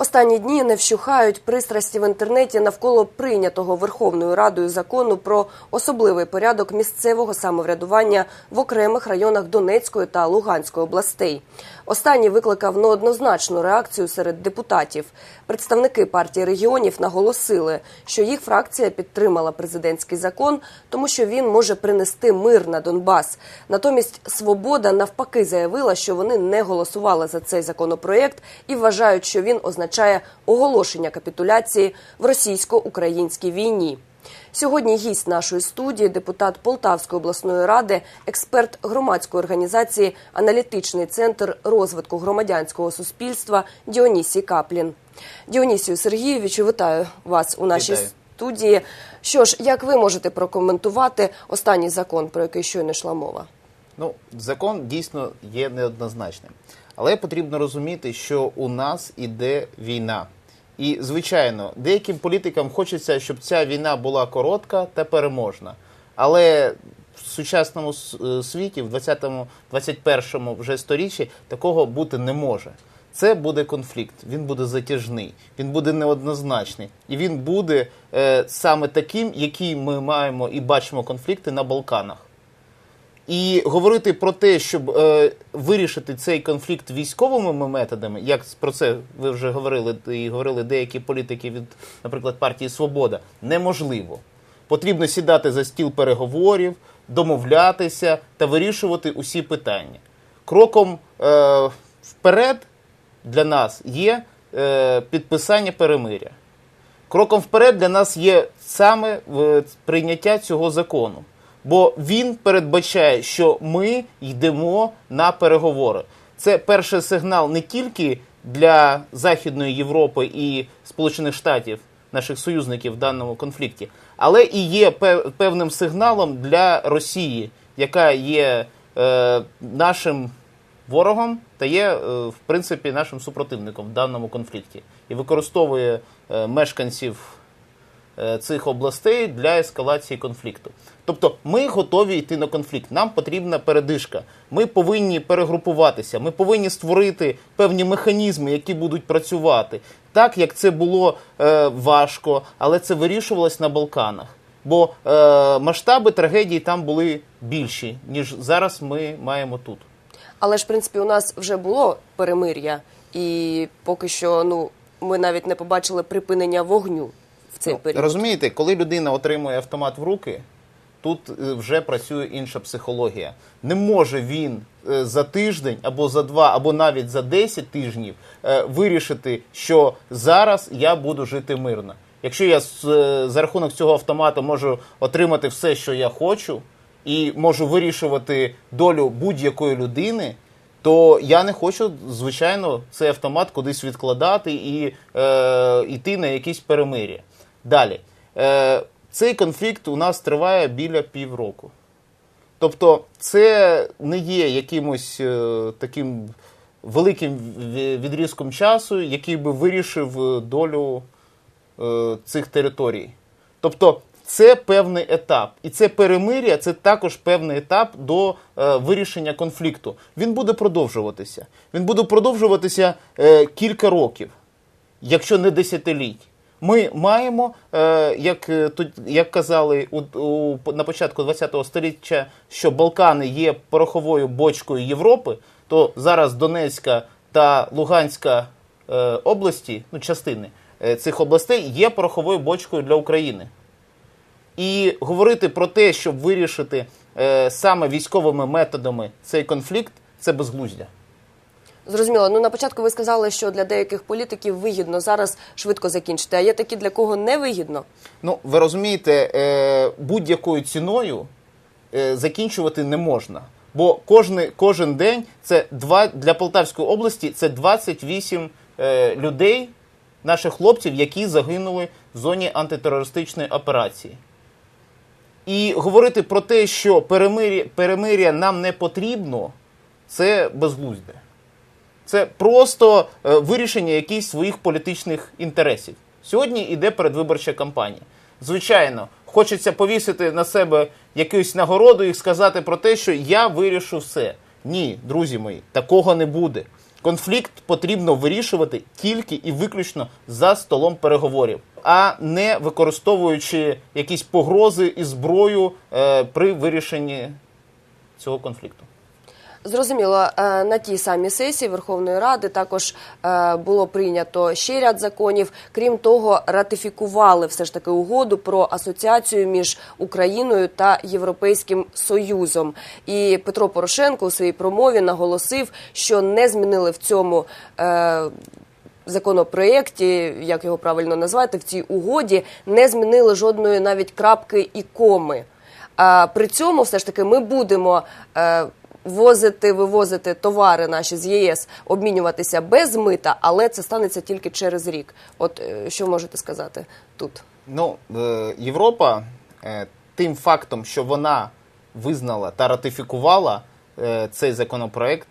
Останні дні не вщухають пристрасті в інтернеті навколо прийнятого Верховною Радою закону про особливий порядок місцевого самоврядування в окремих районах Донецької та Луганської областей. Останній викликав неоднозначну реакцію серед депутатів. Представники партії регіонів наголосили, що їх фракція підтримала президентський закон, тому що він може принести мир на Донбас. Натомість Свобода навпаки заявила, що вони не голосували за цей законопроєкт і вважають, що він означає оголошення капітуляції в російсько-українській війні. Сьогодні гість нашої студії, депутат Полтавської обласної ради, експерт громадської організації Аналітичний центр розвитку громадянського суспільства Діонісій Каплін. Діонісію Сергійовичу, вітаю вас у нашій Вітаю. студії. Що ж, як ви можете прокоментувати останній закон, про який щойно йшла мова? Ну, закон дійсно є неоднозначним. Але потрібно розуміти, що у нас іде війна. І, звичайно, деяким політикам хочеться, щоб ця війна була коротка та переможна. Але в сучасному е, світі, в 20-му, 21-му вже сторіччі, такого бути не може. Це буде конфлікт, він буде затяжний, він буде неоднозначний, і він буде е, саме таким, який ми маємо і бачимо конфлікти на Балканах. І говорити про те, щоб е, вирішити цей конфлікт військовими методами, як про це ви вже говорили, і говорили деякі політики від, наприклад, партії Свобода, неможливо. Потрібно сідати за стіл переговорів, домовлятися та вирішувати усі питання. Кроком е, вперед для нас є е, підписання перемиря. Кроком вперед для нас є саме прийняття цього закону. Бо він передбачає, що ми йдемо на переговори. Це перший сигнал не тільки для Західної Європи і Сполучених Штатів, наших союзників в даному конфлікті, але і є певним сигналом для Росії, яка є е, нашим ворогом та є, е, в принципі, нашим супротивником в даному конфлікті і використовує е, мешканців цих областей для ескалації конфлікту. Тобто ми готові йти на конфлікт. Нам потрібна передишка. Ми повинні перегрупуватися. Ми повинні створити певні механізми, які будуть працювати так, як це було е, важко, але це вирішувалось на Балканах. Бо е, масштаби трагедії там були більші, ніж зараз ми маємо тут. Але ж, в принципі, у нас вже було перемир'я, і поки що ну, ми навіть не побачили припинення вогню в цей Ну, період. Розумієте, коли людина отримує автомат в руки, тут е, вже працює інша психологія. Не може він е, за тиждень або за два, або навіть за 10 тижнів е, вирішити, що зараз я буду жити мирно. Якщо я за рахунок цього автомата можу отримати все, що я хочу, і можу вирішувати долю будь-якої людини, то я не хочу, звичайно, цей автомат кудись відкладати і е, йти на якісь перемир'я. Далі. Е, цей конфлікт у нас триває біля півроку. Тобто, це не є якимось е, таким великим відрізком часу, який би вирішив е, долю е, цих територій. Тобто, це певний етап. І це перемир'я це також певний етап до е, вирішення конфлікту. Він буде продовжуватися. Він буде продовжуватися е, кілька років якщо не десятиліть. Ми маємо, е, як, е, як казали у, на початку ХХ століття, що Балкани є пороховою бочкою Європи, то зараз Донецька та Луганська е, області, ну частини цих областей є пороховою бочкою для України. І говорити про те, щоб вирішити саме військовими методами цей конфлікт, це безглуздя. Зрозуміло. Ну на початку ви сказали, що для деяких політиків вигідно зараз швидко закінчити. А є такі, для кого не вигідно. Ну, ви розумієте, е, будь-якою ціною е, закінчувати не можна. Бо кожен, кожен день це два для Полтавської області це 28 е, людей, наших хлопців, які загинули в зоні антитерористичної операції. І говорити про те, що перемир'я, перемир'я нам не потрібно, це безглузде. Це просто е, вирішення якихось своїх політичних інтересів. Сьогодні йде передвиборча кампанія. Звичайно, хочеться повісити на себе якусь нагороду і сказати про те, що я вирішу все. Ні, друзі мої, такого не буде. Конфлікт потрібно вирішувати тільки і виключно за столом переговорів, а не використовуючи якісь погрози і зброю е, при вирішенні цього конфлікту. Зрозуміло, е, на тій самій сесії Верховної Ради також е, було прийнято ще ряд законів. Крім того, ратифікували все ж таки угоду про асоціацію між Україною та Європейським Союзом. І Петро Порошенко у своїй промові наголосив, що не змінили в цьому. е, Законопроєкті, як його правильно назвати, в цій угоді не змінили жодної навіть крапки і коми. А при цьому все ж таки ми будемо возити, вивозити товари наші з ЄС, обмінюватися без мита, але це станеться тільки через рік. От е, що можете сказати тут? Ну, е, Європа е, тим фактом, що вона визнала та ратифікувала цей законопроект,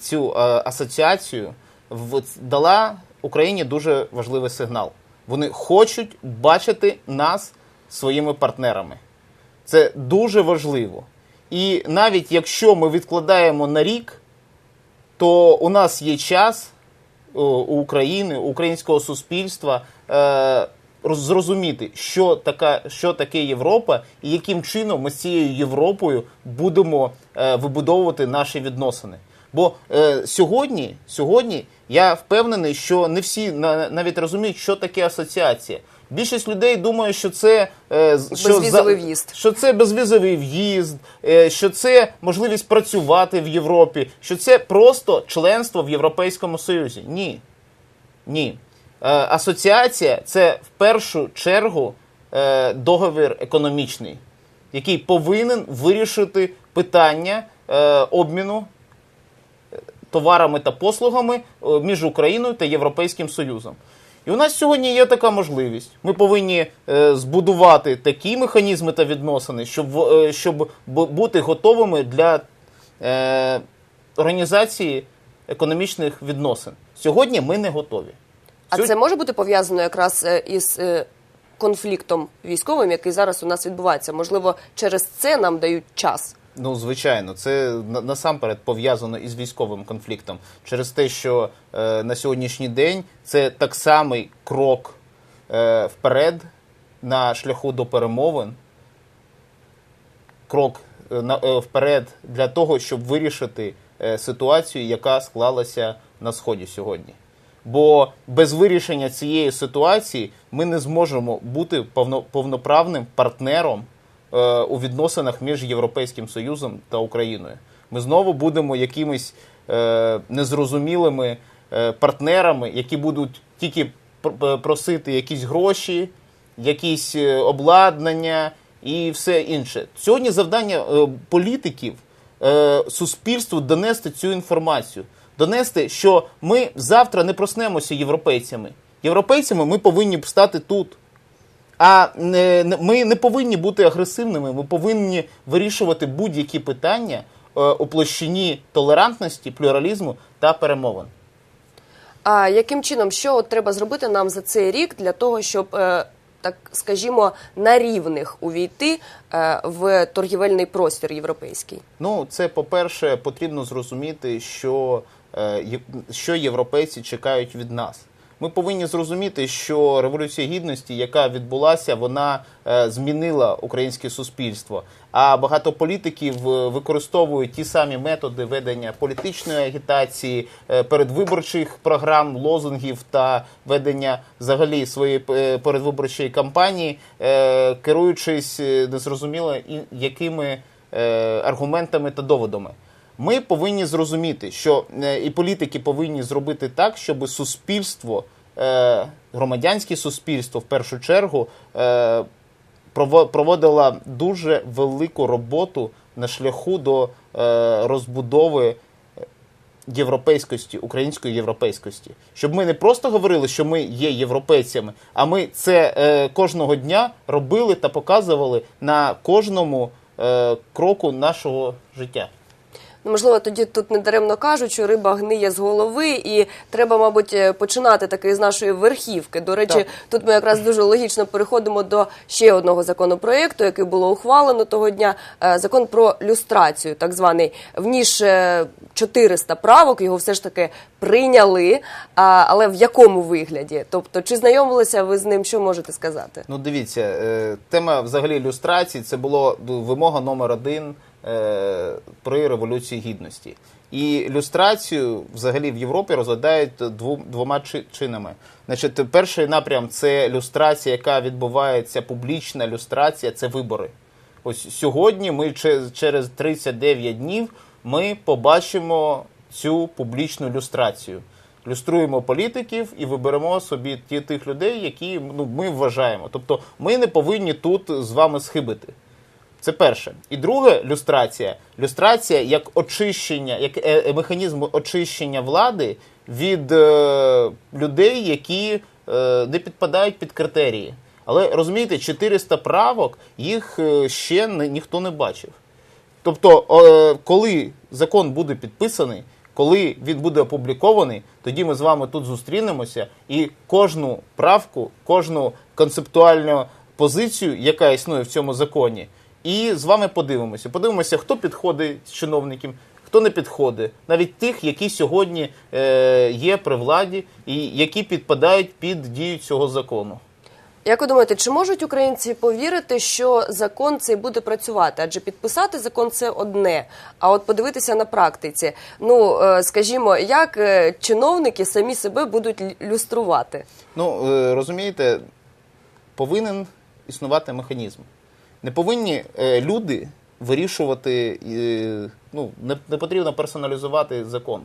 цю асоціацію, дала Україні дуже важливий сигнал. Вони хочуть бачити нас своїми партнерами. Це дуже важливо. І навіть якщо ми відкладаємо на рік, то у нас є час у України, українського суспільства е, зрозуміти, що, така, що таке Європа і яким чином ми з цією Європою будемо е, вибудовувати наші відносини. Бо е, сьогодні, сьогодні я впевнений, що не всі на- навіть розуміють, що таке асоціація. Більшість людей думає, що це е, що Безвізовий в'їзд. що це безвізовий в'їзд, е, що це можливість працювати в Європі, що це просто членство в Європейському Союзі. Ні. Ні. Е, Асоціація це в першу чергу е, договір економічний, який повинен вирішити питання е, обміну товарами та послугами між Україною та Європейським Союзом. І у нас сьогодні є така можливість. Ми повинні е, збудувати такі механізми та відносини, щоб, е, щоб бути готовими для е, організації економічних відносин. Сьогодні ми не готові. А Сьогодні- це може бути пов'язано якраз е, із е, конфліктом військовим, який зараз у нас відбувається? Можливо, через це нам дають час. Ну, звичайно, це насамперед пов'язано із військовим конфліктом через те, що е, на сьогоднішній день це так самий крок е, вперед на шляху до перемовин, крок е, на, е, вперед для того, щоб вирішити е, ситуацію, яка склалася на сході сьогодні. Бо без вирішення цієї ситуації ми не зможемо бути повно, повноправним партнером у відносинах між Європейським Союзом та Україною. Ми знову будемо якимись е, незрозумілими е, партнерами, які будуть тільки пр- просити якісь гроші, якісь е, обладнання і все інше. Сьогодні завдання е, політиків е, суспільству донести цю інформацію. Донести, що ми завтра не проснемося європейцями. Європейцями ми повинні б стати тут. А не- ми не повинні бути агресивними, ми повинні вирішувати будь-які питання е, у площині толерантності, плюралізму та перемовин. А яким чином, що от треба зробити нам за цей рік для того, щоб е, так скажімо, на рівних увійти е, в торгівельний простір європейський? Ну, це по-перше, потрібно зрозуміти, що, е, що європейці чекають від нас. Ми повинні зрозуміти, що революція гідності, яка відбулася, вона е, змінила українське суспільство. А багато політиків е, використовують ті самі методи ведення політичної агітації, е, передвиборчих програм, лозунгів та ведення взагалі своєї передвиборчої кампанії, керуючись незрозуміло якими аргументами та доводами. Ми повинні зрозуміти, що е, і політики повинні зробити так, щоб суспільство, е, громадянське суспільство в першу чергу е, проводило дуже велику роботу на шляху до розбудови європейськості, української європейськості. Щоб ми не просто говорили, що ми є європейцями, а ми це кожного дня робили та показували на кожному кроку нашого життя. Ну, можливо, тоді тут недаремно кажуть, що риба гниє з голови, і треба, мабуть, е, починати таки з нашої верхівки. До речі, Так. тут ми якраз дуже логічно переходимо до ще одного законопроекту, який було ухвалено того дня. е, Закон про люстрацію, так званий. В ніж е, 400 правок його все ж таки прийняли. Але в якому вигляді? Тобто, чи знайомилися ви з ним? Що можете сказати? Ну, дивіться, е, тема взагалі люстрації це було ну, вимога номер один е, при революції гідності. І люстрацію взагалі в Європі розглядають дву- двома чинами. Значить, перший напрям це люстрація, яка відбувається публічна люстрація, це вибори. Ось сьогодні ми через 39 днів ми побачимо цю публічну люстрацію. Люструємо політиків і виберемо собі ті тих людей, які ну, ми вважаємо. Тобто ми не повинні тут з вами схибити. Це перше. І друге люстрація. Люстрація як очищення, як е, е, механізм очищення влади від е, людей, які е, не підпадають під критерії. Але розумієте, 400 правок їх е, ще не, ніхто не бачив. Тобто, коли закон буде підписаний, коли він буде опублікований, тоді ми з вами тут зустрінемося і кожну правку, кожну концептуальну позицію, яка існує в цьому законі, і з вами подивимося. Подивимося, хто підходить з чиновників, хто не підходить, навіть тих, які сьогодні е, є при владі і які підпадають під дію цього закону. Як ви думаєте, чи можуть українці повірити, що закон цей буде працювати? Адже підписати закон це одне. А от подивитися на практиці, ну е, скажімо, як е, чиновники самі себе будуть люструвати? Ну, е, розумієте, повинен існувати механізм. Не повинні е, люди вирішувати, е, ну, не, не потрібно персоналізувати закон.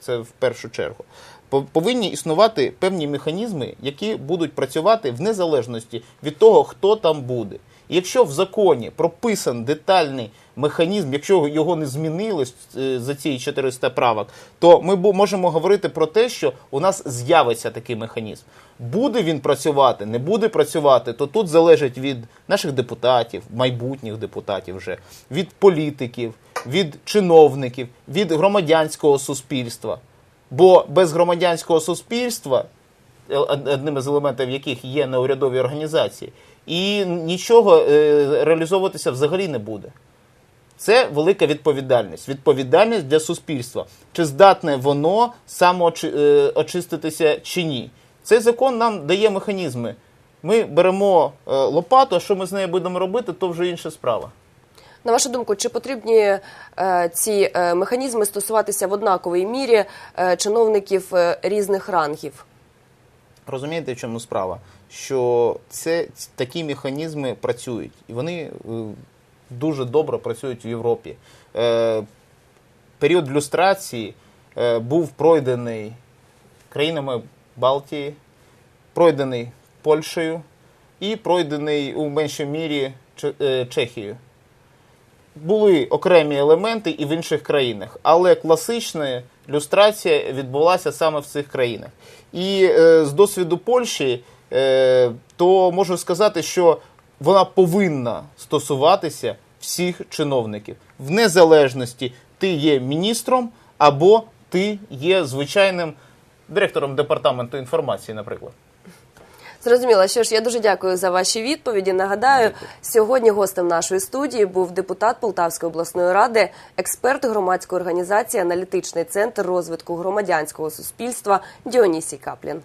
Це в першу чергу. По- Повинні існувати певні механізми, які будуть працювати в незалежності від того, хто там буде. Якщо в законі прописан детальний механізм, якщо його не змінили е, за ці 400 правок, то ми можемо говорити про те, що у нас з'явиться такий механізм. Буде він працювати, не буде працювати, то тут залежить від наших депутатів, майбутніх депутатів вже, від політиків, від чиновників, від громадянського суспільства. Бо без громадянського суспільства, одним із елементів яких є неурядові організації, і нічого е, реалізовуватися взагалі не буде. Це велика відповідальність. Відповідальність для суспільства. Чи здатне воно самоочиститися чи ні? Цей закон нам дає механізми. Ми беремо е, лопату, а що ми з нею будемо робити, то вже інша справа. На вашу думку, чи потрібні е, ці е, механізми стосуватися в однаковій мірі е, чиновників е, різних рангів? Розумієте, в чому справа? Що це такі механізми працюють, і вони е, дуже добре працюють в Європі. Е, період люстрації е, був пройдений країнами Балтії, пройдений Польщею і пройдений у меншій мірі е, Чехією. Були окремі елементи і в інших країнах, але класична люстрація відбулася саме в цих країнах. І е, з досвіду Польщі, е, то можу сказати, що вона повинна стосуватися всіх чиновників в незалежності, ти є міністром або ти є звичайним директором департаменту інформації, наприклад. Зрозуміло, що ж я дуже дякую за ваші відповіді. Нагадаю, сьогодні гостем нашої студії був депутат Полтавської обласної ради, експерт громадської організації Аналітичний центр розвитку громадянського суспільства Діонісій Каплін.